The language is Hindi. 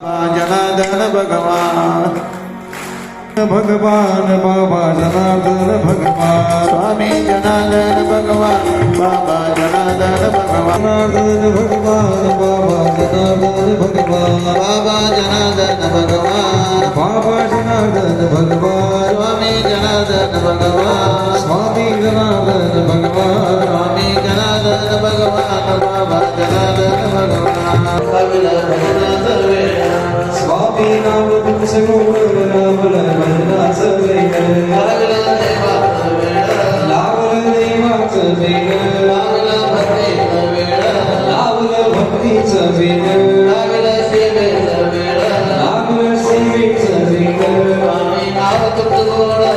जनार्दन भगवान। भगवान बाबा जनार्दन भगवान स्वामी जनार्दन भगवान। बाबा जनार्दन भगवान जनार्दन भगवान बाबा जनार्दन भगवान बाबा जनार्दन भगवान बाबा जनार्दन भगवान स्वामी जनार्दन भगवान। स्वामी जनार्दन भगवान स्वामी जनार्दन भगवान बाबा जनार्दन भगवान। पापी नाम तुझे कोमल नाम मनाच बेन लागला देवाच वेळ लावलं देवाच बेन लागला भक्तीचा वेळ लावलं भक्तीचा बेन लागला सेवेचा वेळ लागलं सेवेचा बेन आम्ही नाव तुझं